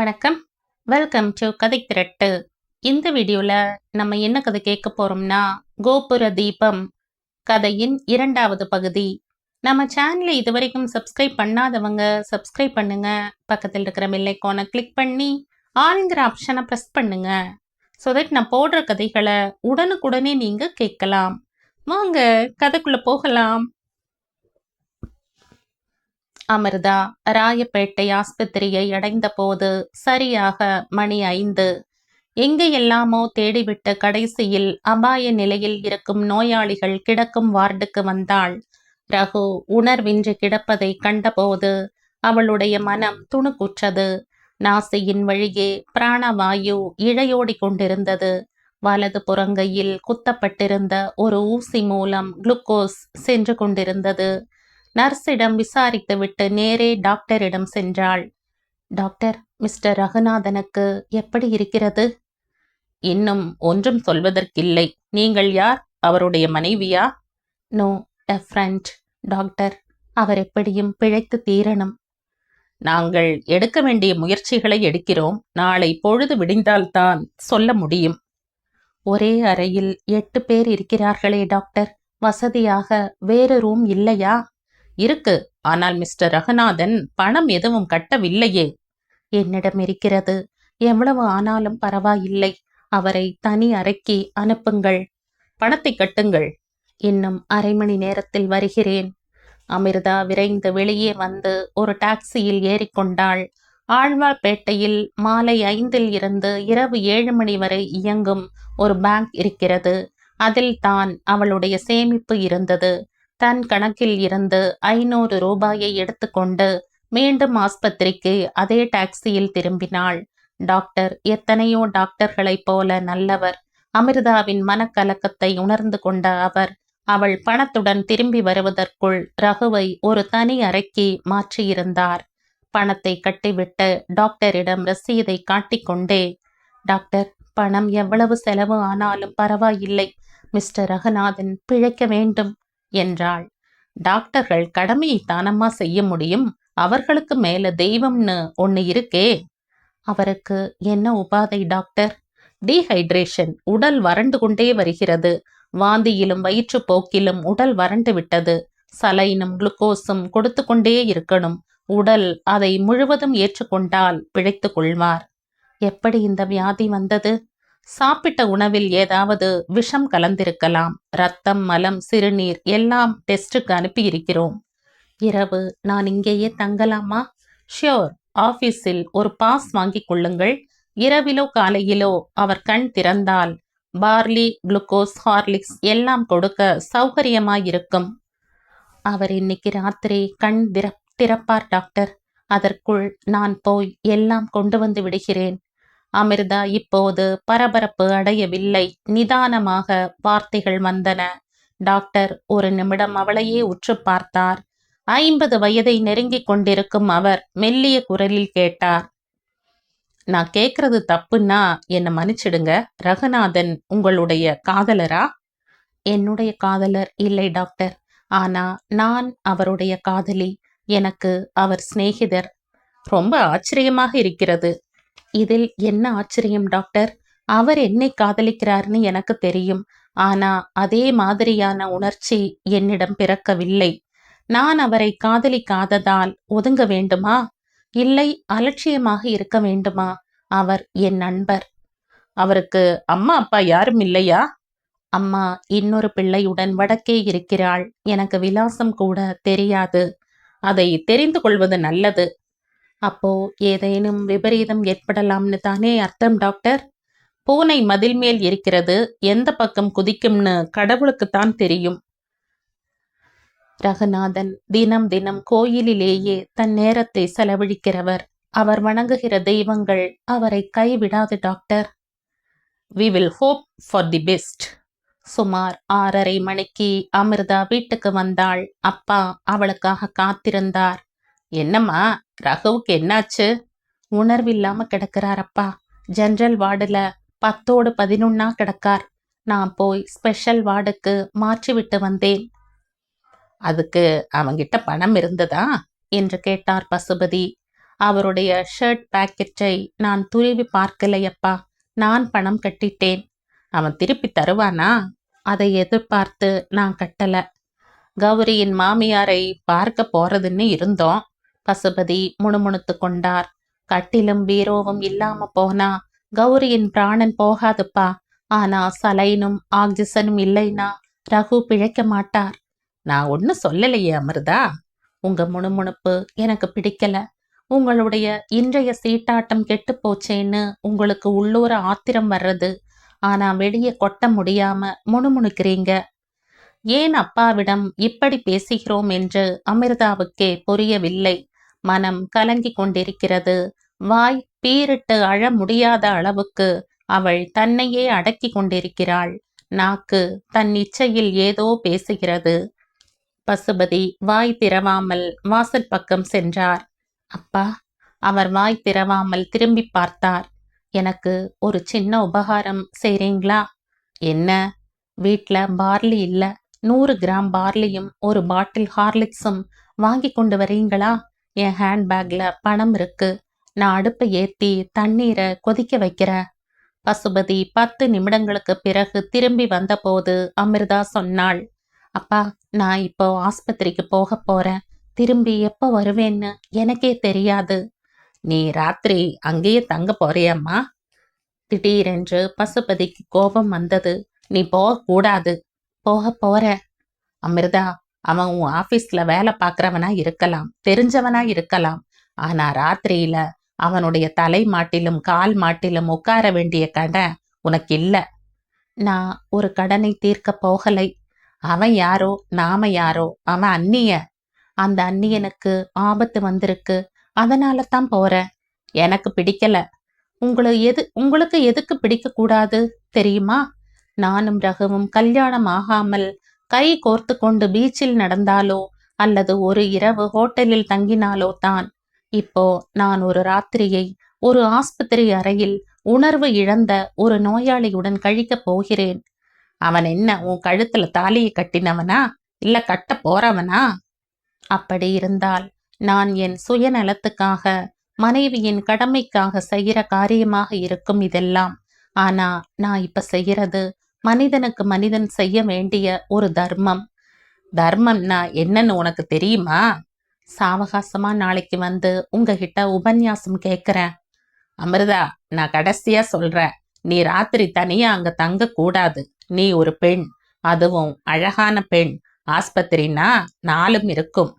வணக்கம். Welcome to கதை திரட்டு. இந்த வீடியோவில் நம்ம என்ன கதை கேட்க போகிறோம்னா கோபுர தீபம் கதையின் இரண்டாவது பகுதி. நம்ம சேனலை இதுவரைக்கும் சப்ஸ்கிரைப் பண்ணாதவங்க சப்ஸ்கிரைப் பண்ணுங்க. பக்கத்தில் இருக்கிற பெல்லைக்கானை கிளிக் பண்ணி ஆளுங்கிற ஆப்ஷனை ப்ரெஸ் பண்ணுங்க. ஸோ தட் நான் போடுற கதைகளை உடனுக்குடனே நீங்கள் கேட்கலாம். வாங்க கதைக்குள்ளே போகலாம். அமிர்தா ராயப்பேட்டை ஆஸ்பத்திரியை அடைந்த போது சரியாக மணி ஐந்து. எங்கே எல்லாமோ தேடிவிட்ட கடைசியில் அபாய நிலையில் இருக்கும் நோயாளிகள் கிடக்கும் வார்டுக்கு வந்தாள். ரகு உணர்வின்றி கிடப்பதை கண்டபோது அவளுடைய மனம் துணுக்குற்றது. நாசியின் வழியே பிராணவாயு இழையோடி கொண்டிருந்தது. வலது புறங்கையில் குத்தப்பட்டிருந்த ஒரு ஊசி மூலம் குளுக்கோஸ் சென்று கொண்டிருந்தது. நர்ஸிடம் விசாரித்துவிட்டு நேரே டாக்டரிடம் சென்றாள். டாக்டர் மிஸ்டர் ரகுநாதனுக்கு எப்படி இருக்கிறது? இன்னும் ஒன்றும் சொல்வதற்கில்லை. நீங்கள் யார்? அவருடைய மனைவியா? No a friend. டாக்டர் அவர் எப்படியும் பிழைத்து தீரணும். நாங்கள் எடுக்க வேண்டிய முயற்சிகளை எடுக்கிறோம். நாளை பொழுது விடிந்தால்தான் சொல்ல முடியும். ஒரே அறையில் எட்டு பேர் இருக்கிறார்களே டாக்டர். வசதியாக வேறு ரூம் இல்லையா? இருக்கு. ஆனால் மிஸ்டர் ரகுநாதன் பணம் எதுவும் கட்டவில்லையே. என்னிடம் இருக்கிறது. எவ்வளவு ஆனாலும் பரவாயில்லை. அவரை தனி அறைக்கு அனுப்புங்கள். பணத்தை கட்டுங்கள். இன்னும் அரை மணி நேரத்தில் வருகிறேன். அமிர்தா விரைந்து வெளியே வந்து ஒரு டாக்ஸியில் ஏறிக்கொண்டாள். ஆழ்வார்பேட்டையில் மாலை ஐந்தில் இருந்து இரவு ஏழு மணி வரை இயங்கும் ஒரு பேங்க் இருக்கிறது. அதில் தான் அவளுடைய சேமிப்பு இருந்தது. தன் கணக்கில் இருந்து ஐநூறு ரூபாயை எடுத்துக்கொண்டு மீண்டும் ஆஸ்பத்திரிக்கு அதே டாக்ஸியில் திரும்பினாள். டாக்டர் எத்தனையோ டாக்டர்களைப் போல நல்லவர். அமிர்தாவின் மனக்கலக்கத்தை உணர்ந்து கொண்ட அவர் அவள் பணத்துடன் திரும்பி வருவதற்குள் ரகுவை ஒரு தனி அறைக்கு மாற்றியிருந்தார். பணத்தை கட்டிவிட்டு டாக்டரிடம் ரசீதை காட்டிக்கொண்டே டாக்டர் பணம் எவ்வளவு செலவு ஆனாலும் பரவாயில்லை. மிஸ்டர் ரகுநாதன் பிழைக்க வேண்டும். என்றாள். டாக்டர்கள் கடமையை தானம்மா செய்ய முடியும்? அவர்களுக்கு மேல தெய்வம்னு ஒன்னு இருக்கே. அவருக்கு என்ன உபாதை டாக்டர்? டீஹைட்ரேஷன் உடல் வறண்டு கொண்டே வருகிறது. வாந்தியிலும் வயிற்றுப்போக்கிலும் உடல் வறண்டு விட்டது. சலைனும் குளுக்கோஸும் கொடுத்து கொண்டே இருக்கணும். உடல் அதை முழுவதும் ஏற்றுக்கொண்டால் பிழைத்துக் கொள்வார். எப்படி இந்த வியாதி வந்தது? சாப்பிட்ட உணவில் ஏதாவது விஷம் கலந்திருக்கலாம். ரத்தம் மலம் சிறுநீர் எல்லாம் டெஸ்டுக்கு அனுப்பியிருக்கிறோம். இரவு நான் இங்கேயே தங்கலாமா? ஷியோர் ஆபீஸில் ஒரு பாஸ் வாங்கிக் கொள்ளுங்கள். இரவிலோ காலையிலோ அவர் கண் திறந்தால் பார்லி குளுக்கோஸ் ஹார்லிக்ஸ் எல்லாம் கொடுக்க சௌகரியமாயிருக்கும். அவர் இன்னைக்கு ராத்திரி கண் திற திறப்பார் டாக்டர் அதற்குள் நான் போய் எல்லாம் கொண்டு வந்து விடுகிறேன். அமிர்தா இப்போது பரபரப்பு அடையவில்லை. நிதானமாக வார்த்தைகள் வந்தன. டாக்டர் ஒரு நிமிடம் அவளையே உற்று பார்த்தார். ஐம்பது வயதை நெருங்கிக் கொண்டிருக்கும் அவர் மெல்லிய குரலில் கேட்டார். நான் கேட்கறது தப்புன்னா என்னை மன்னிச்சிடுங்க. ரகுநாதன் உங்களுடைய காதலரா? என்னுடைய காதலர் இல்லை டாக்டர். ஆனா நான் அவருடைய காதலி. எனக்கு அவர் சிநேகிதர். ரொம்ப ஆச்சரியமாக இருக்கிறது. இதில் என்ன ஆச்சரியம் டாக்டர்? அவர் என்னை காதலிக்கிறார்னு எனக்கு தெரியும். ஆனா அதே மாதிரியான உணர்ச்சி என்னிடம் பிறக்கவில்லை. நான் அவரை காதலிக்காததால் ஒதுங்க வேண்டுமா? இல்லை அலட்சியமாக இருக்க வேண்டுமா? அவர் என் நண்பர். அவருக்கு அம்மா அப்பா யாரும் இல்லையா? அம்மா இன்னொரு பிள்ளையுடன் வடக்கே இருக்கிறாள். எனக்கு விலாசம் கூட தெரியாது. அதை தெரிந்து கொள்வது நல்லது. அப்போ ஏதேனும் விபரீதம் ஏற்படலாம்னு தானே அர்த்தம் டாக்டர்? பூனை மதில் மேல் இருக்கிறது எந்த பக்கம் குதிக்கும்னு கடவுளுக்குத்தான் தெரியும். ரகுநாதன் தினம் தினம் கோயிலிலேயே தன் நேரத்தை செலவழிக்கிறவர். அவர் வணங்குகிற தெய்வங்கள் அவரை கைவிடாது doctor. We will hope for the best சுமார் ஆறரை மணிக்கு அமிர்தா வீட்டுக்கு வந்தாள். அப்பா அவளுக்காக காத்திருந்தார். என்னம்மா ரகுவுக்கு என்னாச்சு? உணர்வில்லாம கிடக்கிறாரப்பா. ஜென்ரல் வார்டுல பத்தோடு பதினொன்னா கிடக்கார். நான் போய் ஸ்பெஷல் வார்டுக்கு மாற்றி விட்டு வந்தேன். அதுக்கு அவங்கிட்ட பணம் இருந்ததா? என்று கேட்டார் பசுபதி. அவருடைய ஷர்ட் பாக்கெட்டை நான் துருவி பார்க்கலையப்பா. நான் பணம் கட்டிட்டேன். அவன் திருப்பி தருவானா? அதை எதிர்பார்த்து நான் கட்டல. கௌரியின் மாமியாரை பார்க்க போறதுன்னு இருந்தோம். பசுபதி முணுமுணுத்து கொண்டார். கட்டிலும் பீரோவும் இல்லாம போனா கௌரியின் பிராணன் போகாதுப்பா. ஆனா சலைனும் ஆக்சிசனும் இல்லைன்னா ரகு பிழைக்க மாட்டார். நான் ஒன்னு சொல்லலையே அமிர்தா. உங்க முணுமுணுப்பு எனக்கு பிடிக்கல. உங்களுடைய இன்றைய சீட்டாட்டம் கெட்டு போச்சேன்னு உங்களுக்கு உள்ளூர ஆத்திரம் வர்றது. ஆனா வெளியே கொட்ட முடியாம முணுமுணுக்கிறீங்க. ஏன் அப்பாவிடம் இப்படி பேசுகிறோம் என்று அமிர்தாவுக்கே புரியவில்லை. மனம் கலங்கி கொண்டிருக்கிறது வாய் பீரிட்டு அழ முடியாத அளவுக்கு அவள் தன்னையே அடக்கி கொண்டிருக்கிறாள். நாக்கு தன் இச்சையில் ஏதோ பேசுகிறது. பசுபதி வாய் திறவாமல் வாசல் பக்கம் சென்றார். அப்பா அவர் வாய் திறவாமல் திரும்பி பார்த்தார். எனக்கு ஒரு சின்ன உபகாரம் செய்றீங்களா? என்ன? வீட்டில் பார்லி இல்ல. நூறு கிராம் பார்லியும் ஒரு பாட்டில் ஹார்லிக்ஸும் வாங்கி கொண்டு வரீங்களா? என் ஹேண்ட்பேக்ல பணம் இருக்கு. நான் அடுப்பை ஏத்தி தண்ணீரை கொதிக்க வைக்கிறேன். பசுபதி பத்து நிமிடங்களுக்கு பிறகு திரும்பி வந்தபோது அமிர்தா சொன்னாள் அப்பா நான் இப்போ ஆஸ்பத்திரிக்கு போக போறேன். திரும்பி எப்போ வருவேன்னு எனக்கே தெரியாது. நீ ராத்திரி அங்கேயே தங்க போறியம்மா? திடீரென்று பசுபதிக்கு கோபம் வந்தது நீ போகக்கூடாது. போக போற அமிர்தா அவன் உன் ஆபீஸ்ல வேலை பார்க்கறவனா இருக்கலாம் தெரிஞ்சவனா இருக்கலாம். ஆனா ராத்திரியில அவனுடைய தலை மாட்டிலும் கால் மாட்டிலும் உட்கார வேண்டிய கடன் உனக்கு இல்ல. நான் ஒரு கடனை தீர்க்க போகலை. அவன் யாரோ நாம யாரோ அவன் அந்நிய. அந்த அந்நியனுக்கு ஆபத்து வந்திருக்கு. அதனால தான் போறேன். எனக்கு பிடிக்கல. உங்களை எது உங்களுக்கு எதுக்கு பிடிக்க கூடாது தெரியுமா? நானும் ரகுவும் கல்யாணம் ஆகாமல் கை கோர்த்து கொண்டு பீச்சில் நடந்தாலோ அல்லது ஒரு இரவு ஹோட்டலில் தங்கினாலோ தான். இப்போ நான் ஒரு ராத்திரியை ஒரு ஆஸ்பத்திரி அறையில் உணர்வு இழந்த ஒரு நோயாளியுடன் கழிக்கப் போகிறேன். அவன் என்ன உன் கழுத்துல தாலியை கட்டினவனா? இல்ல கட்ட போறவனா? அப்படி இருந்தால் நான் என் சுயநலத்துக்காக மனைவியின் கடமைக்காக செய்கிற காரியமாக இருக்கும் இதெல்லாம். ஆனா நான் இப்ப செய்யறது மனிதனுக்கு மனிதன் செய்ய வேண்டிய ஒரு தர்மம். தர்மம்னா என்னன்னு உனக்கு தெரியுமா? சாவகாசமா நாளைக்கு வந்து உங்ககிட்ட உபன்யாசம் கேக்குறேன். அமிர்தா நான் கடைசியா சொல்றேன். நீ ராத்திரி தனியா அங்க தங்க கூடாது. நீ ஒரு பெண். அதுவும் அழகான பெண். ஆஸ்பத்திரினா நாலும் இருக்கும்.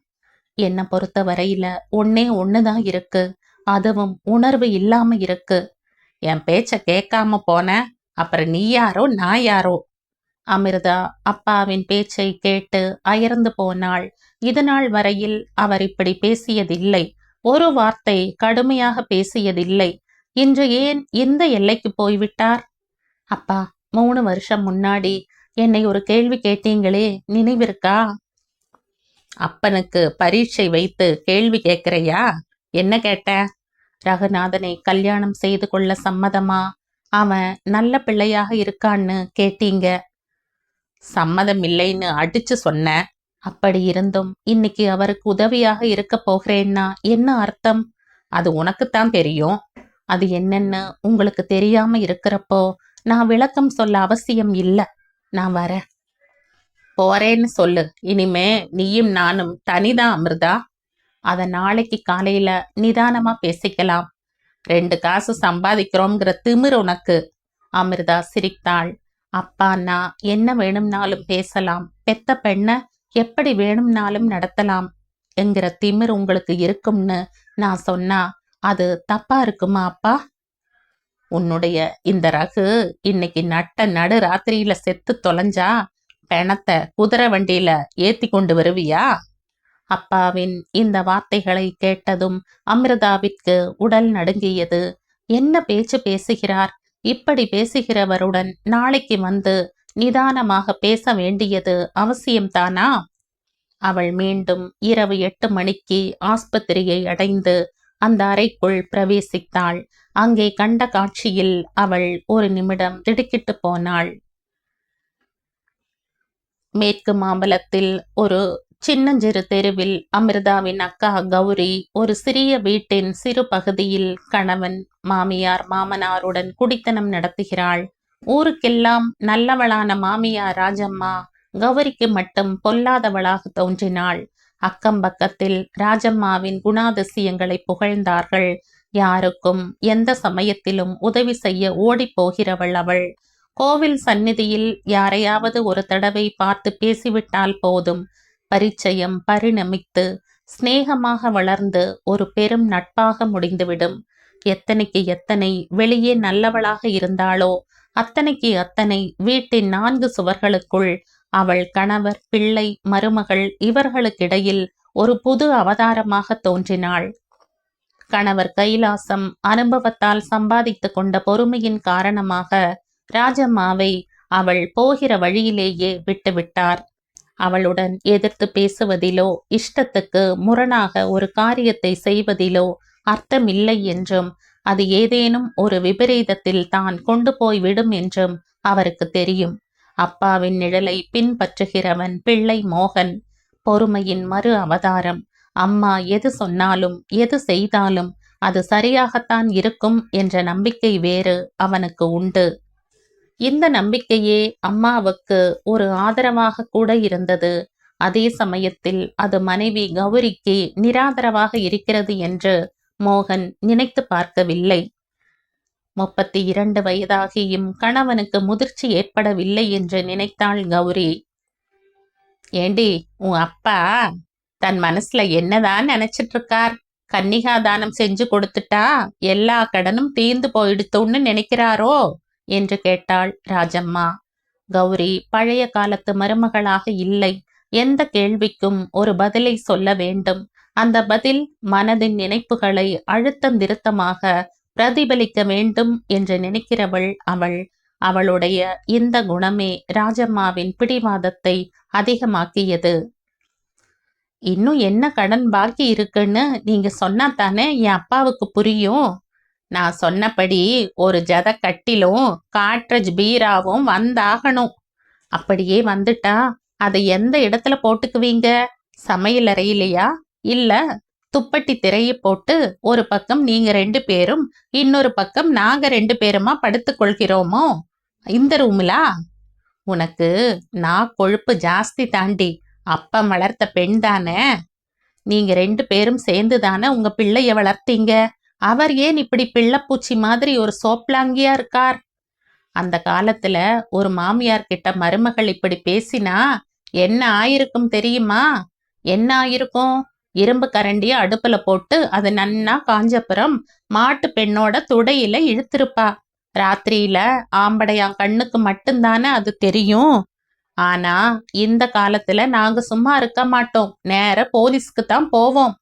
என்னை பொறுத்த வரையில ஒன்னே ஒண்ணுதான் இருக்கு. அதுவும் உணர்வு இல்லாம இருக்கு. என் பேச்ச கேட்காம போன அப்புறம் நீ யாரோ நான் யாரோ? அமிர்தா அப்பாவின் பேச்சை கேட்டு அயர்ந்து போனாள். இதுநாள் வரையில் அவர் இப்படி பேசியதில்லை. ஒரு வார்த்தை கடுமையாக பேசியதில்லை. இன்று ஏன் இந்த எல்லைக்கு போய்விட்டார்? அப்பா மூணு வருஷம் முன்னாடி என்னை ஒரு கேள்வி கேட்டீங்களே நினைவிருக்கா? அப்பனுக்கு பரீட்சை வைத்து கேள்வி கேட்கிறையா? என்ன கேட்ட? ரகுநாதனை கல்யாணம் செய்து கொள்ள சம்மதமா? அவன் நல்ல பிள்ளையாக இருக்கான்னு கேட்டீங்க? சம்மதம் இல்லைன்னு அடிச்சு சொன்னேன் அப்படி இருந்தும் இன்னைக்கு அவருக்கு உதவியாக இருக்க போகிறேன்னா என்ன அர்த்தம்? அது உனக்குத்தான் தெரியும். அது என்னன்னு உங்களுக்கு தெரியாம இருக்கிறப்போ நான் விளக்கம் சொல்ல அவசியம் இல்லை. நான் வரேன் போறேன்னு சொல்லு. இனிமே நீயும் நானும் தனிதான் அமிர்தா. அத நாளைக்கு காலையில நிதானமா பேசிக்கலாம். ரெண்டு காசு சம்பாதிக்கிறோங்கிற திமிர் உனக்கு. அமிர்தா சிரித்தாள். அப்பான்னா என்ன வேணும்னாலும் பேசலாம். பெத்த பெண்ண எப்படி வேணும்னாலும் நடத்தலாம். என்கிற திமிர் உங்களுக்கு இருக்கும்னு நான் சொன்னா அது தப்பா இருக்குமா அப்பா? உன்னுடைய இந்த ரகு இன்னைக்கு நட்ட நடு ராத்திரியில செத்து தொலைஞ்சா பிணத்தை குதிரை வண்டியில ஏத்தி கொண்டு வருவியா? அப்பாவின் இந்த வார்த்தைகளை கேட்டதும் அமிர்தாவிற்கு உடல் நடுங்கியது. என்ன பேச்சு பேசுகிறார்? இப்படி பேசுகிறவருடன் நாளைக்கு வந்து நிதானமாக பேச வேண்டியது அவசியம்தானா? அவள் மீண்டும் இரவு எட்டு மணிக்கு ஆஸ்பத்திரியை அடைந்து அந்த அறைக்குள் பிரவேசித்தாள். அங்கே கண்ட காட்சியில் அவள் ஒரு நிமிடம் திடுக்கிட்டு போனாள். மேற்கு மாம்பலத்தில் ஒரு சின்னஞ்சிறு தெருவில் அமிர்தாவின் அக்கா கௌரி ஒரு சிறிய வீட்டின் சிறு பகுதியில் கணவன் மாமியார் மாமனாருடன் குடித்தனம் நடத்துகிறாள். ஊருக்கெல்லாம் நல்லவளான மாமியார் ராஜம்மா கௌரிக்கு மட்டும் பொல்லாதவளாக தோன்றினாள். அக்கம் பக்கத்தில் ராஜம்மாவின் குணாதிசயங்களை புகழ்ந்தார்கள். யாருக்கும் எந்த சமயத்திலும் உதவி செய்ய ஓடிப் போகிறவள் அவள். கோவில் சந்நிதியில் யாரையாவது ஒரு தடவை பார்த்து பேசிவிட்டால் போதும். பரிச்சயம் பரிணமித்து சிநேகமாக வளர்ந்து ஒரு பெரும் நட்பாக முடிந்துவிடும். எத்தனைக்கு எத்தனை வெளியே நல்லவளாக இருந்தாளோ அத்தனைக்கு அத்தனை வீட்டின் நான்கு சுவர்களுக்குள் அவள் கணவர் பிள்ளை மருமகள் இவர்களுக்கிடையில் ஒரு புது அவதாரமாக தோன்றினாள். கணவர் கைலாசம் அனுபவத்தால் சம்பாதித்துக் கொண்ட பொறுமையின் காரணமாக ராஜம்மாவை அவள் போகிற வழியிலேயே விட்டுவிட்டார். அவளுடன் எதிர்த்து பேசுவதிலோ இஷ்டத்துக்கு முரணாக ஒரு காரியத்தை செய்வதிலோ அர்த்தமில்லை என்றும் அது ஏதேனும் ஒரு விபரீதத்தில் தான் கொண்டு போய் விடும் என்றும் அவருக்கு தெரியும். அப்பாவின் நிழலை பின்பற்றுகிறவன் பிள்ளை மோகன். பொறுமையின் மறு அவதாரம். அம்மா எது சொன்னாலும் எது செய்தாலும் அது சரியாகத்தான் இருக்கும் என்ற நம்பிக்கை வேறு அவனுக்கு உண்டு. இந்த நம்பிக்கையே அம்மாவுக்கு ஒரு ஆதரவாக கூட இருந்தது. அதே சமயத்தில் அது மனைவி கௌரிக்கு நிராதரவாக இருக்கிறது என்று மோகன் நினைத்து பார்க்கவில்லை. முப்பத்தி இரண்டு வயதாகியும் கணவனுக்கு முதிர்ச்சி ஏற்படவில்லை என்று நினைத்தாள் கௌரி. ஏண்டி உன் அப்பா தன் மனசுல என்னதான் நினைச்சிட்டு இருக்கார் கன்னிகா தானம் செஞ்சு கொடுத்துட்டா எல்லா கடனும் தீர்ந்து போயிடுத்தோன்னு நினைக்கிறாரோ? என்று கேட்டாள் ராஜம்மா. கௌரி பழைய காலத்து மருமகளாக இல்லை. எந்த கேள்விக்கும் ஒரு பதிலை சொல்ல வேண்டும். அந்த பதில் மனதின் நினைப்புகளை அழுத்தம் திருத்தமாக பிரதிபலிக்க வேண்டும் என்று நினைக்கிறவள் அவள். அவளுடைய இந்த குணமே ராஜம்மாவின் பிடிவாதத்தை அதிகமாக்கியது. இன்னும் என்ன கடன் பாக்கி இருக்குன்னு நீங்க சொன்னா தானே என் அப்பாவுக்கு புரியும்? நான் சொன்னபடி ஒரு ஜத கட்டிலும் காட்ரஜ் பீராவும் வந்தாகணும். அப்படியே வந்துட்டா. அதை எந்த இடத்துல போட்டுக்குவீங்க? சமையல் அறையிலையா? இல்ல துப்பட்டி திரையை போட்டு ஒரு பக்கம் நீங்க ரெண்டு பேரும் இன்னொரு பக்கம் நாங்க ரெண்டு பேருமா படுத்துக்கொள்கிறோமோ இந்த ரூம்லா? உனக்கு நான் கொழுப்பு ஜாஸ்தி தாண்டி அப்பா வளர்த்த பெண் தானே? நீங்க ரெண்டு பேரும் சேர்ந்து தானே உங்க பிள்ளைய வளர்த்தீங்க? அவர் ஏன் இப்படி பிள்ளைப்பூச்சி மாதிரி ஒரு சோப்லாங்கியா இருக்கார்? அந்த காலத்துல ஒரு மாமியார் கிட்ட மருமகள் இப்படி பேசினா என்ன ஆயிருக்கும் தெரியுமா? என்ன ஆயிருக்கும்? இரும்பு கரண்டிய அடுப்புல போட்டு அது நன்னா காஞ்சப்புறம் மாட்டு பெண்ணோட துடையில இழுத்திருப்பா. ராத்திரியில ஆம்படையான் கண்ணுக்கு மட்டும்தானே அது தெரியும். ஆனா இந்த காலத்துல நாங்க சும்மா இருக்க மாட்டோம். நேர போலீஸ்க்கு தான் போவோம்.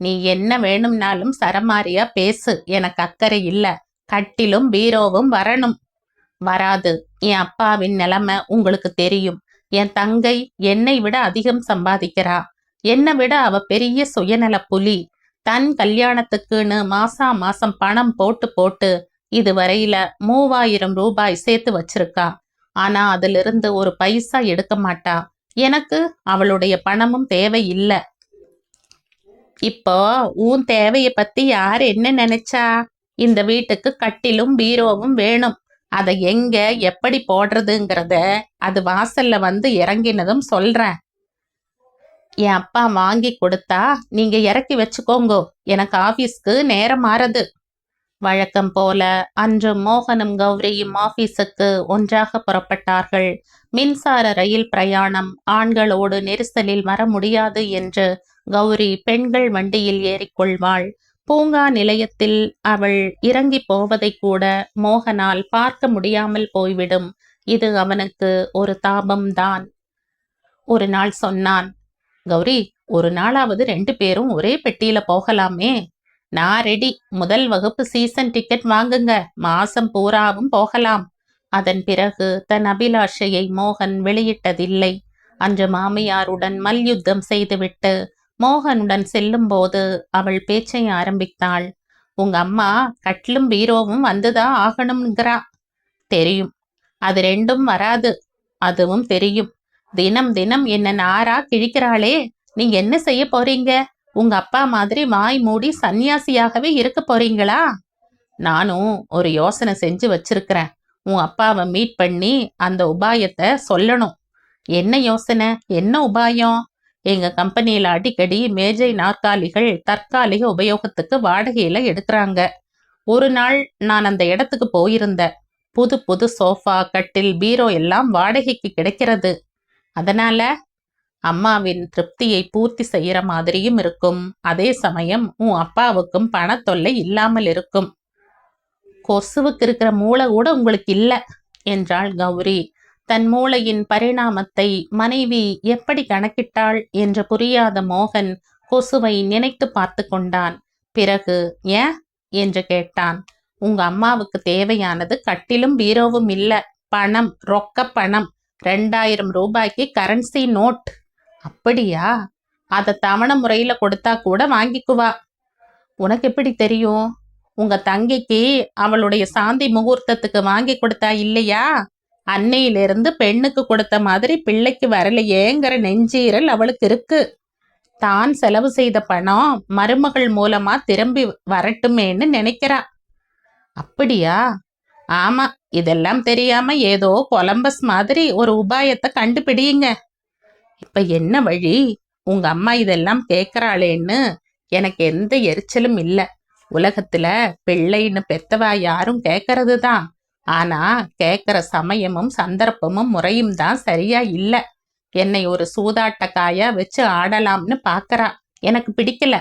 நீ என்ன வேணும்னாலும் சரமாரியா பேசு. எனக்கு அக்கறை இல்ல. கட்டிலும் பீரோவும் வரணும். வராது. என் அப்பாவின் நிலைமை உங்களுக்கு தெரியும். என் தங்கை என்னை விட அதிகம் சம்பாதிக்கிறா. என்னை விட அவ பெரிய சுயநல புலி. தன் கல்யாணத்துக்குன்னு மாசா மாசம் பணம் போட்டு போட்டு இதுவரையில மூவாயிரம் ரூபாய் சேர்த்து வச்சிருக்கா. ஆனா அதிலிருந்து ஒரு பைசா எடுக்க மாட்டா. எனக்கு அவளுடைய பணமும் தேவையில்லை. இப்போ உன் தேவைய பத்தி யார் என்ன நினைச்சா? இந்த வீட்டுக்கு கட்டிலும் பீரோவும் வேணும். அதை எங்க எப்படி போடுறதுங்கிறத அது வாசல்ல வந்து இறங்கினதும் சொல்றேன். என் அப்பா வாங்கி கொடுத்தா நீங்க இறக்கி வச்சுக்கோங்கோ. எனக்கு ஆபீஸ்க்கு நேரம் மாறுது. வழக்கம் போல அன்று மோகனும் கௌரியும் ஆபீஸுக்கு ஒன்றாக புறப்பட்டார்கள். மின்சார ரயில் பிரயாணம் ஆண்களோடு நெரிசலில் வர முடியாது என்று கௌரி பெண்கள் வண்டியில் ஏறிக்கொள்வாள். பூங்கா நிலையத்தில் அவள் இறங்கி போவதை கூட மோகனால் பார்க்க முடியாமல் போய்விடும். இது அவனுக்கு ஒரு தாபம்தான். ஒரு நாள் சொன்னான் கௌரி ஒரு நாளாவது ரெண்டு பேரும் ஒரே பெட்டியில போகலாமே. நான் ரெடி முதல் வகுப்பு சீசன் டிக்கெட் வாங்குங்க. மாசம் பூராவும் போகலாம். அதன் பிறகு தன் அபிலாஷையை மோகன் வெளியிட்டதில்லை. அன்று மாமியாருடன் மல்யுத்தம் செய்துவிட்டு மோகனுடன் செல்லும்போது அவள் பேச்சை ஆரம்பித்தாள். உங்க அம்மா கட்டிலும் பீரோவும் வந்துதான் ஆகணும்ங்கிறா. தெரியும். அது ரெண்டும் வராது. அதுவும் தெரியும். தினம் தினம் என்ன நாரா கிழிக்கிறாளே. நீங்க என்ன செய்ய போறீங்க? உங்க அப்பா மாதிரி வாய் மூடி சன்னியாசியாகவே இருக்க போறீங்களா? நானும் ஒரு யோசனை செஞ்சு வச்சிருக்கிறேன். உன் அப்பாவை மீட் பண்ணி அந்த உபாயத்தை சொல்லணும். என்ன யோசனை? என்ன உபாயம்? எங்க கம்பெனியில அடிக்கடி மேஜை நாற்காலிகள் தற்காலிக உபயோகத்துக்கு வாடகையில எடுக்கிறாங்க. ஒரு நாள் நான் அந்த இடத்துக்கு போயிருந்தேன். புது புது சோஃபா கட்டில் பீரோ எல்லாம் வாடகைக்கு கிடைக்கிறது. அதனால அம்மாவின் திருப்தியை பூர்த்தி செய்யற மாதிரியும் இருக்கும். அதே சமயம் உன் அப்பாவுக்கும் பணத்தொல்லை இல்லாமல் இருக்கும். கொசுவுக்கு இருக்கிற மூளை கூட உங்களுக்கு இல்ல என்றாள் கௌரி. தன் மூளையின் பரிணாமத்தை மனைவி எப்படி கணக்கிட்டாள் என்று புரியாத மோகன் கொசுவை நினைத்து பார்த்து கொண்டான். பிறகு ஏன் என்று கேட்டான். உங்க அம்மாவுக்கு தேவையானது கட்டிலும் பீரோவும் இல்ல. பணம் ரொக்க பணம். ரெண்டாயிரம் ரூபாய்க்கு கரன்சி நோட். அப்படியா? அதை தவணை முறையில கொடுத்தா கூட வாங்கிக்குவா. உனக்கு எப்படி தெரியும்? உங்க தங்கைக்கு அவளுடைய சாந்தி முகூர்த்தத்துக்கு வாங்கி கொடுத்தா இல்லையா? அன்னையிலிருந்து பெண்ணுக்கு கொடுத்த மாதிரி பிள்ளைக்கு வரலையேங்கிற நெஞ்சீரல் அவளுக்கு இருக்கு. தான் செலவு செய்த பணம் மருமகள் மூலமா திரும்பி வரட்டுமேன்னு நினைக்கிறா. அப்படியா? ஆமா இதெல்லாம் தெரியாம ஏதோ கொலம்பஸ் மாதிரி ஒரு உபாயத்தை கண்டுபிடியுங்க. இப்ப என்ன வழி? உங்க அம்மா இதெல்லாம் கேக்குறாளேன்னு எனக்கு எந்த எரிச்சலும் இல்லை. உலகத்துல பிள்ளைன்னு பெத்தவா யாரும் கேட்கறது தான் ஆனா கேட்குற சமயமும் சந்தர்ப்பமும் முறையும் தான் சரியா இல்ல. என்னை ஒரு சூதாட்டக்காயா வச்சு ஆடலாம்னு பாக்கறா. எனக்கு பிடிக்கல.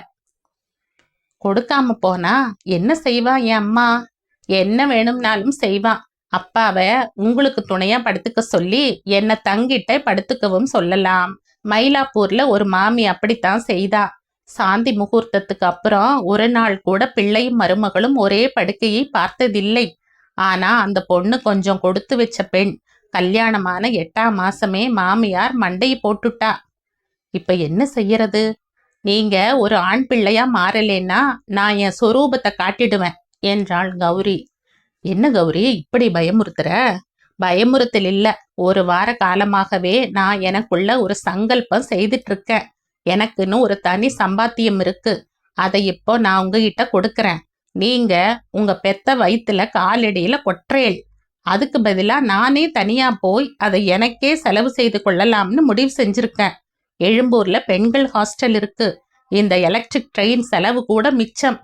கொடுக்காம போனா என்ன செய்வா என் அம்மா? என்ன வேணும்னாலும் செய்வா. அப்பாவை உங்களுக்கு துணையா படுத்துக்க சொல்லி என்னை தங்கிட்ட படுத்துக்கவும் சொல்லலாம். மயிலாப்பூர்ல ஒரு மாமி அப்படித்தான் செய்தா. சாந்தி முகூர்த்தத்துக்கு அப்புறம் ஒரு நாள் கூட பிள்ளையும் மருமகளும் ஒரே படுக்கையை பார்த்ததில்லை. ஆனா அந்த பொண்ணு கொஞ்சம் கொடுத்து வச்ச பெண் கல்யாணமான எட்டாம் மாசமே மாமியார் மண்டையை போட்டுட்டா. இப்ப என்ன செய்யறது? நீங்க ஒரு ஆண் பிள்ளையா மாறலேன்னா நான் என் சொரூபத்தை காட்டிடுவேன் என்றாள் கௌரி. என்ன கௌரி இப்படி பயமுறுத்துற? பயமுறுத்தல் இல்ல. ஒரு வார காலமாகவே நான் எனக்குள்ள ஒரு சங்கல்பம் செய்துட்டு இருக்கேன் எனக்குன்னு ஒரு தனி சம்பாத்தியம் இருக்கு. அதை இப்போ நான் உங்ககிட்ட கொடுக்கறேன். நீங்க உங்க பெத்த வயித்துல காலடியில கொற்றேல். அதுக்கு பதிலா நானே தனியா போய் அதை எனக்கே செலவு செய்து கொள்ளலாம்னு முடிவு செஞ்சிருக்கேன். எழும்பூர்ல பெண்கள் ஹாஸ்டல் இருக்கு. இந்த எலக்ட்ரிக் ட்ரெயின் செலவு கூட மிச்சம்.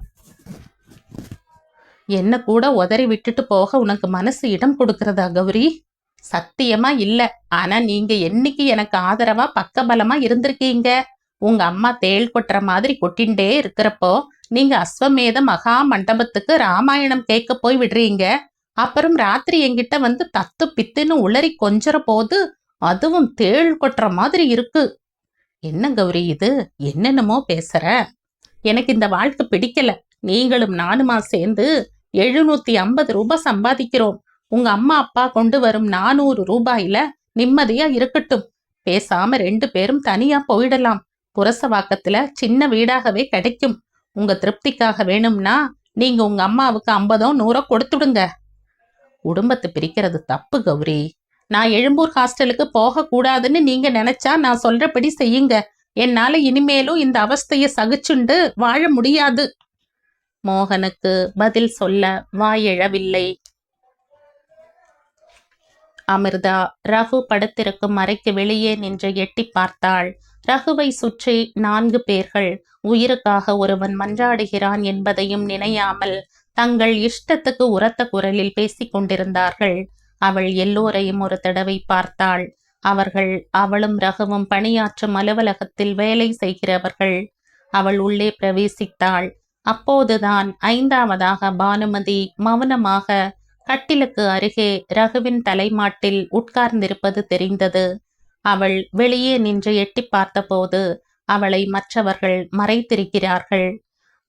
என்ன கூட உதறி விட்டுட்டு போக உனக்கு மனசு இடம் கொடுக்கறதா கௌரி? சத்தியமா இல்ல. ஆனா நீங்க என்னைக்கு எனக்கு ஆதரவா பக்கபலமா இருந்திருக்கீங்க? உங்க அம்மா தேள் கொட்டுற மாதிரி கொட்டிண்டே இருக்கிறப்போ நீங்க அஸ்வமேத மகா மண்டபத்துக்கு ராமாயணம் கேட்க போய் விடுறீங்க. அப்புறம் ராத்திரி என்கிட்ட வந்து தத்து பித்துன்னு உளறி கொஞ்சற போது அதுவும் தேள் கொட்டுற மாதிரி இருக்கு. என்ன கௌரி இது? என்னென்னமோ பேசுற? எனக்கு இந்த வாழ்க்கை பிடிக்கல. நீங்களும் நானுமா சேர்ந்து எழுநூத்தி ஐம்பது ரூபாய் சம்பாதிக்கிறோம். உங்க அம்மா அப்பா கொண்டு வரும் நானூறு ரூபாயில நிம்மதியா இருக்கட்டும். பேசாம ரெண்டு பேரும் தனியா போயிடலாம். புரசவாக்கத்துல சின்ன வீடாகவே கிடைக்கும். உங்க திருப்திக்காக வேணும்னா நீங்க உங்க அம்மாவுக்கு ஐம்பதோ நூறோ கொடுத்துடுங்க. குடும்பத்தை பிரிக்கிறது தப்பு கௌரி. நான் எழும்பூர் ஹாஸ்டலுக்கு போக கூடாதுன்னு நீங்க நினைச்சா நான் சொல்றபடி செய்யுங்க. என்னால இனிமேலும் இந்த அவஸ்தைய சகிச்சுண்டு வாழ முடியாது. மோகனுக்கு பதில் சொல்ல வாயெழவில்லை. அமிர்தா ரகு படுத்திருக்கும் அறைக்கு வெளியே நின்று எட்டி பார்த்தாள். ரகுவை சுற்றி நான்கு பேர்கள். உயிருக்காக ஒருவன் மன்றாடுகிறான் என்பதையும் நினையாமல் தங்கள் இஷ்டத்துக்கு உரத்த குரலில் பேசிக் கொண்டிருந்தார்கள். அவள் எல்லோரையும் ஒரு தடவை பார்த்தாள். அவர்கள் அவளும் ரகுவும் பணியாற்றும் அலுவலகத்தில் வேலை செய்கிறவர்கள். அவள் உள்ளே பிரவேசித்தாள். அப்போதுதான் ஐந்தாவதாக பானுமதி மௌனமாக கட்டிலுக்கு அருகே ரகுவின் தலைமாட்டில் உட்கார்ந்திருப்பது தெரிந்தது. அவள் வெளியே நின்று எட்டி பார்த்தபோது அவளை மற்றவர்கள் மறைத்திருக்கிறார்கள்.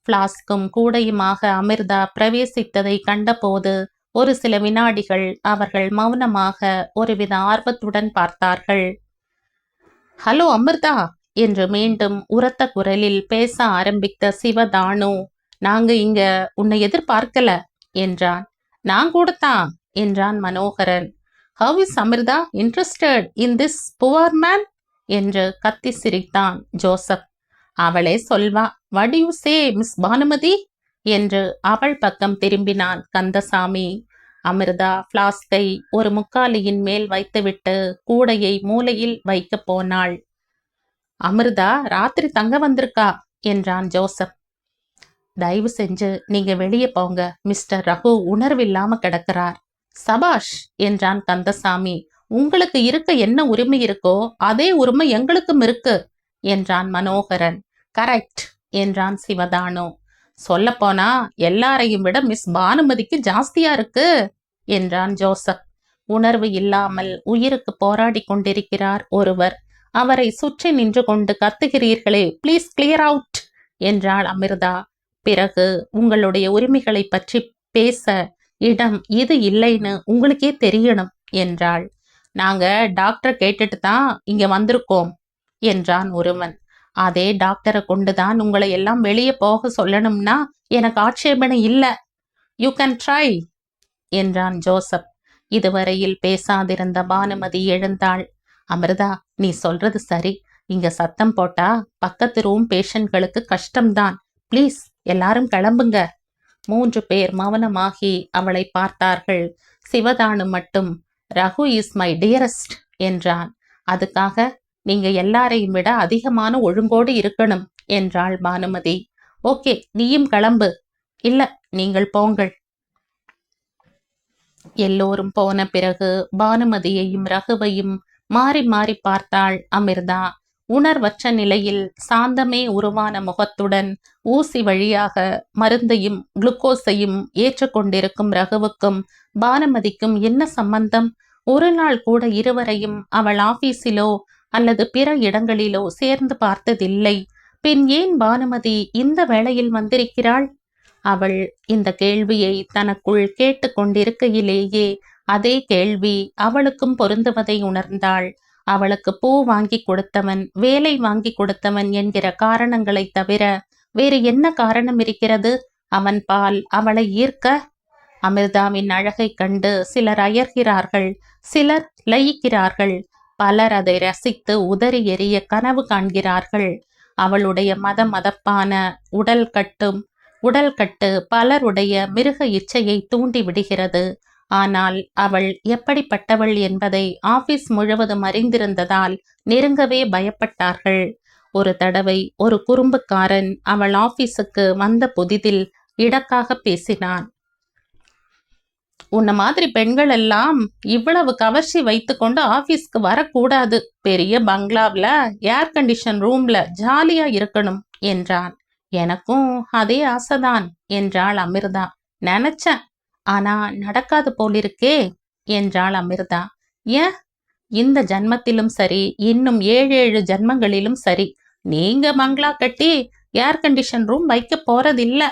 பிளாஸ்கும் கூடையுமாக அமிர்தா பிரவேசித்ததை கண்டபோது ஒரு சில வினாடிகள் அவர்கள் மௌனமாக ஒருவித ஆர்வத்துடன் பார்த்தார்கள். ஹலோ அமிர்தா! என்று மீண்டும் உரத்த குரலில் பேச ஆரம்பித்த சிவதானு நாங்க இங்க உன்னை எதிர்பார்க்கல! என்றான். நான் கூடத்தான்! என்றான் Manoharan. How is Amrita interested in this poor man என்று கத்தி சிரித்தான் ஜோசப். அவளே சொல்வா what you say miss Bhanumathi என்று அவள் பக்கம் திரும்பினான் கந்தசாமி. அமிர்தா பிளாஸ்கை ஒரு முக்காலியின் மேல் வைத்துவிட்டு கூடையை மூலையில் வைக்கப் போனாள். அமிர்தா ராத்திரி தங்க வந்திருக்கா? என்றான் ஜோசப். தயவு செஞ்சு நீங்க வெளியே போங்க மிஸ்டர் ரகு உணர்வில்லாம கிடக்கிறார். சபாஷ் என்றான் கந்தசாமி உங்களுக்கு இருக்க என்ன உரிமை இருக்கோ அதே உரிமை எங்களுக்கும் இருக்கு என்றான் மனோகரன். கரெக்ட் என்றான் சிவதானு. சொல்லப்போனா எல்லாரையும் விட மிஸ் பானுமதிக்கு ஜாஸ்தியா இருக்கு என்றான் ஜோசப். உணர்வு இல்லாமல் உயிருக்கு போராடி கொண்டிருக்கிறார் ஒருவர். அவரை சுற்றி நின்று கொண்டு கத்துகிறீர்களே ப்ளீஸ் கிளியர் அவுட் என்றாள் அமிர்தா. பிறகு உங்களுடைய உரிமைகளை பற்றி பேச இடம் இது இல்லைன்னு உங்களுக்கே தெரியணும் என்றாள். நாங்க டாக்டர் கேட்டுட்டு தான் இங்க வந்திருக்கோம் என்றான் ஒருவன். அதே டாக்டரை கொண்டுதான் உங்களை எல்லாம் வெளியே போக சொல்லணும்னா எனக்கு ஆட்சேபனை இல்ல. யூ கேன் ட்ரை என்றான் ஜோசப். இதுவரையில் பேசாதிருந்த பானுமதி எழுந்தாள். அமிர்தா நீ சொல்றது சரி. இங்க சத்தம் போட்டா பக்கத்து ரூம் பேஷண்ட்களுக்கு கஷ்டம்தான். ப்ளீஸ் எல்லாரும் கிளம்புங்க. மூன்று பேர் மௌனமாகி அவளை பார்த்தார்கள். சிவதானு மட்டும் ரகு இஸ் மை டியரஸ்ட் என்றான். அதுக்காக நீங்க எல்லாரையும் விட அதிகமான ஒழுங்கோடு இருக்கணும் என்றாள் பானுமதி. ஓகே நீயும் கிளம்பு. இல்ல நீங்கள் போங்கள். எல்லோரும் போன பிறகு பானுமதியையும் ரகுவையும் மாறி மாறி பார்த்தாள் அமிர்தா. உணர்வற்ற நிலையில் சாந்தமே உருவான முகத்துடன் ஊசி வழியாக மருந்தையும் குளுக்கோஸையும் ஏற்றுக்கொண்டிருக்கும் ரகுவுக்கும் பானுமதிக்கும் என்ன சம்பந்தம்? ஒரு நாள் கூட இருவரையும் அவள் ஆபீஸிலோ அல்லது பிற இடங்களிலோ சேர்ந்து பார்த்ததில்லை. பின் ஏன் பானுமதி இந்த வேளையில் வந்திருக்கிறாள்? அவள் இந்த கேள்வியை தனக்குள் கேட்டுக்கொண்டிருக்கையிலேயே அதே கேள்வி அவளுக்கும் பொருந்துவதை உணர்ந்தாள். அவளுக்கு பூ வாங்கி கொடுத்தவன் வேலை வாங்கி கொடுத்தவன் என்கிற காரணங்களை தவிர வேறு என்ன காரணம் இருக்கிறது? அவன் பால் அவளை ஈர்க்க? அமிர்தாவின் அழகை கண்டு சிலர் அயர்கிறார்கள் சிலர் லயிக்கிறார்கள். பலர் அதை ரசித்து உதறி எறிய கனவு காண்கிறார்கள். அவளுடைய மத மதப்பான உடல் கட்டும் உடல் கட்டு பலருடைய மிருக இச்சையை தூண்டி விடுகிறது ஆனால் அவள் எப்படிப்பட்டவள் என்பதை ஆபீஸ் முழுவதும் அறிந்திருந்ததால் நெருங்கவே பயப்பட்டார்கள். ஒரு தடவை ஒரு குறும்புக்காரன் அவள் ஆபீஸுக்கு வந்த புதிதில் இடக்காக பேசினான். உன்ன மாதிரி பெண்கள் எல்லாம் இவ்வளவு கவர்ச்சி வைத்துக்கொண்டு ஆபீஸ்க்கு வரக்கூடாது. பெரிய பங்களாவில் ஏர் கண்டிஷன் ரூம்ல ஜாலியா இருக்கணும் என்றான். எனக்கும் அதே ஆசைதான் என்றாள் அமிர்தா. நினைச்சேன் ஆனா நடக்காது போலிருக்கே என்றாள் அமிர்தா. ஏன்? இந்த ஜன்மத்திலும் சரி இன்னும் ஏழு ஏழு ஜன்மங்களிலும் சரி. நீங்க மங்களா கட்டி ஏர் கண்டிஷன் ரூம் வைக்க போறதில்ல.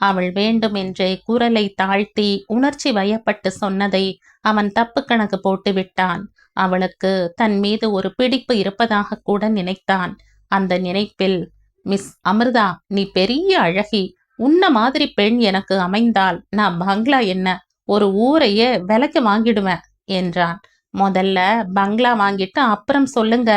அவள் வேண்டும் என்றே குரலை தாழ்த்தி உணர்ச்சி வயப்பட்டு சொன்னதை அவன் தப்பு கணக்கு போட்டு விட்டான். அவளுக்கு தன் மீது ஒரு பிடிப்பு இருப்பதாக கூட நினைத்தான். அந்த நினைப்பில் மிஸ் அமிர்தா நீ பெரிய அழகி. உன்ன மாதிரி பெண் எனக்கு அமைந்தால் நான் பங்களா என்ன? ஒரு ஊரையே விலைக்கு வாங்கிடுவேன் என்றான். முதல்ல பங்களா வாங்கிட்டு அப்புறம் சொல்லுங்க.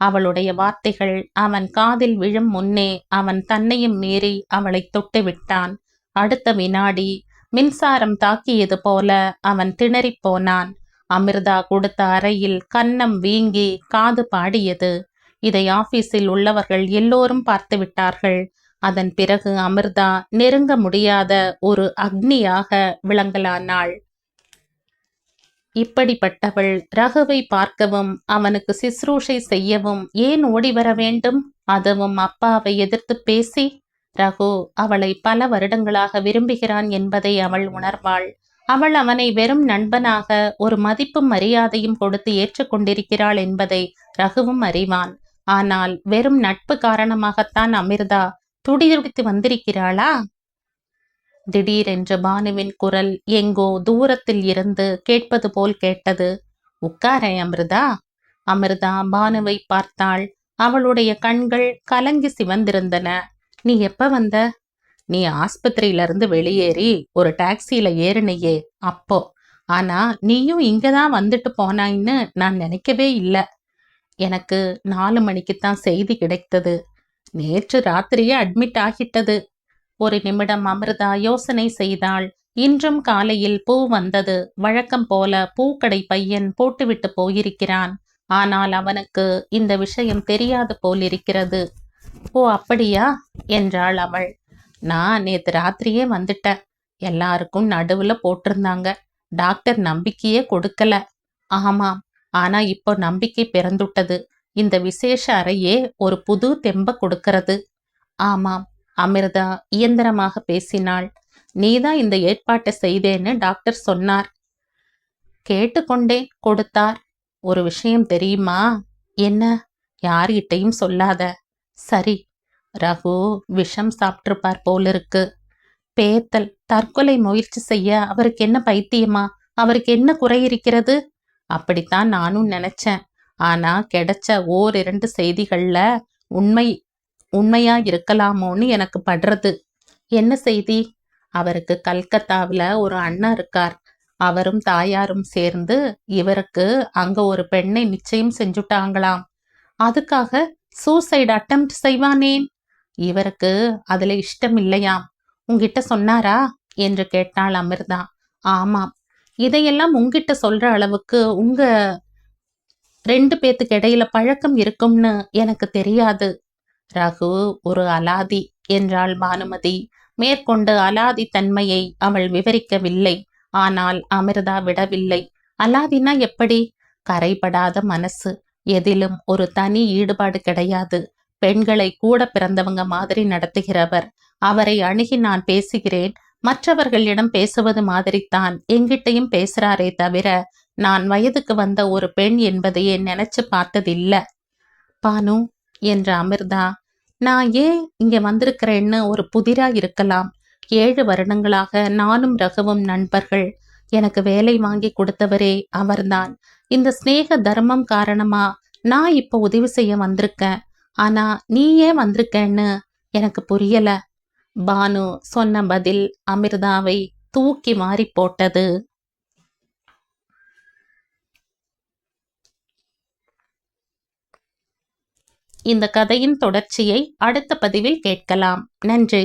அவளுடைய வார்த்தைகள் அவன் காதில் விழும் முன்னே அவன் தன்னையும் மீறி அவளை தொட்டு விட்டான். அடுத்த வினாடி மின்சாரம் தாக்கியது போல அவன் திணறிப் போனான். அமிர்தா கொடுத்த அறையில் கன்னம் வீங்கி காது பாடியது. இதை ஆபீஸில் உள்ளவர்கள் எல்லோரும் பார்த்து விட்டார்கள். அதன் பிறகு அமிர்தா நெருங்க முடியாத ஒரு அக்னியாக விளங்கலானாள். இப்படிப்பட்டவள் ரகுவை பார்க்கவும் அவனுக்கு சிஸ்ரூஷை செய்யவும் ஏன் ஓடி வர வேண்டும்? அதுவும் அப்பாவை எதிர்த்து பேசி ரகு அவளை பல வருடங்களாக விரும்புகிறான் என்பதை அவள் உணர்வாள். அவள் அவனை வெறும் நண்பனாக ஒரு மதிப்பும் மரியாதையும் கொடுத்து ஏற்றுக்கொண்டிருக்கிறாள் என்பதை ரகுவும் அறிவான். ஆனால் வெறும் நட்பு காரணமாகத்தான் அமிர்தா துடிதுடித்து வந்திருக்கிறாளா? திடீரென்று பானுவின் குரல் எங்கோ தூரத்தில் இருந்து கேட்பது போல் கேட்டது. உட்காரே அமிர்தா. அமிர்தா பானுவை பார்த்தாள். அவளுடைய கண்கள் கலங்கி சிவந்திருந்தன. நீ எப்ப வந்த? நீ ஆஸ்பத்திரியில இருந்து வெளியேறி ஒரு டாக்ஸியில ஏறினையே அப்போ. ஆனா நீயும் இங்கதான் வந்துட்டு போனாயின்னு நான் நினைக்கவே இல்லை. எனக்கு நாலு மணிக்கு தான் செய்தி கிடைத்தது. நேற்று ராத்திரியே அட்மிட் ஆகிட்டது. ஒரு நிமிடம் அமிர்தா யோசனை செய்தாள். இன்றும் காலையில் பூ வந்தது. வழக்கம் போல பூக்கடை பையன் போட்டுவிட்டு போயிருக்கிறான். ஆனால் அவனுக்கு இந்த விஷயம் தெரியாது போலிருக்கிறது. ஓ அப்படியா? என்றாள் அவள். நான் நேத்து ராத்திரியே வந்துட்டேன். எல்லாருக்கும் நடுவுல போட்டிருந்தாங்க. டாக்டர் நம்பிக்கையே கொடுக்கல. ஆமாம். ஆனா இப்போ நம்பிக்கை பிறந்துட்டது இந்த விசேஷ அறையே ஒரு புது தெம்ப கொடுக்கிறது. ஆமாம் அமிர்தா இயந்திரமாக பேசினாள். நீதான் இந்த ஏற்பாட்டை செய்தேன்னு டாக்டர் சொன்னார். கேட்டுக்கொண்டேன் கொடுத்தார். ஒரு விஷயம் தெரியுமா? என்ன? யார்கிட்டையும் சொல்லாத. சரி ரகு விஷம் சாப்பிட்டிருப்பார் போலிருக்கு. பேத்தல் தற்கொலை முயற்சி செய்ய அவருக்கு என்ன பைத்தியமா? அவருக்கு என்ன குறை இருக்கிறது? அப்படித்தான் நானும் நினைச்சேன். ஆனா கிடைச்ச ஓர் இரண்டு செய்திகள்ல உண்மை உண்மையா இருக்கலாமோன்னு எனக்கு படுறது. என்ன செய்தி? அவருக்கு கல்கத்தாவில் ஒரு அண்ணன் இருக்கார். அவரும் தாயாரும் சேர்ந்து இவருக்கு அங்க ஒரு பெண்ணை நிச்சயம் செஞ்சுட்டாங்களாம். அதுக்காக சூசைடு அட்டம்ப்ட் செய்வானேன் இவருக்கு அதுல இஷ்டம் இல்லையாம் உங்கிட்ட சொன்னாரா? என்று கேட்டாள் அமிர்தா. ஆமாம். இதையெல்லாம் உங்கிட்ட சொல்ற அளவுக்கு உங்க ரெண்டு பேத்துக்கு இடையில பழக்கம் இருக்கும்னு எனக்கு தெரியாது. ரகு ஒரு அலாதி என்றாள் பானுமதி. மேற்கொண்டு அலாதி தன்மையை அவள் விவரிக்கவில்லை. ஆனால் அமிர்தா விடவில்லை. அலாதினா எப்படி? கரைபடாத மனசு. எதிலும் ஒரு தனி ஈடுபாடு கிடையாது. பெண்களை கூட பிறந்தவங்க மாதிரி நடத்துகிறவர். அவரை அணுகி நான் பேசுகிறேன். மற்றவர்களிடம் பேசுவது மாதிரித்தான். எங்கிட்டையும் பேசுறாரே தவிர நான் வயதுக்கு வந்த ஒரு பெண் என்பதையே நினைச்சு பார்த்ததில்ல. பானு என்ற அமிர்தா நான் ஏன் இங்க வந்திருக்கிறேன்னு ஒரு புதிரா இருக்கலாம். ஏழு வருடங்களாக நானும் ரகுவும் நண்பர்கள். எனக்கு வேலை வாங்கி கொடுத்தவரே அவர்தான். இந்த சிநேக தர்மம் காரணமா நான் இப்ப உதவி செய்ய வந்திருக்கேன். ஆனா நீ ஏன் வந்திருக்கேன்னு எனக்கு புரியல. பானு சொன்ன பதில் அமிர்தாவை தூக்கி மாறி போட்டது. இந்த கதையின் தொடர்ச்சியை அடுத்த பதிவில் கேட்கலாம். நன்றி.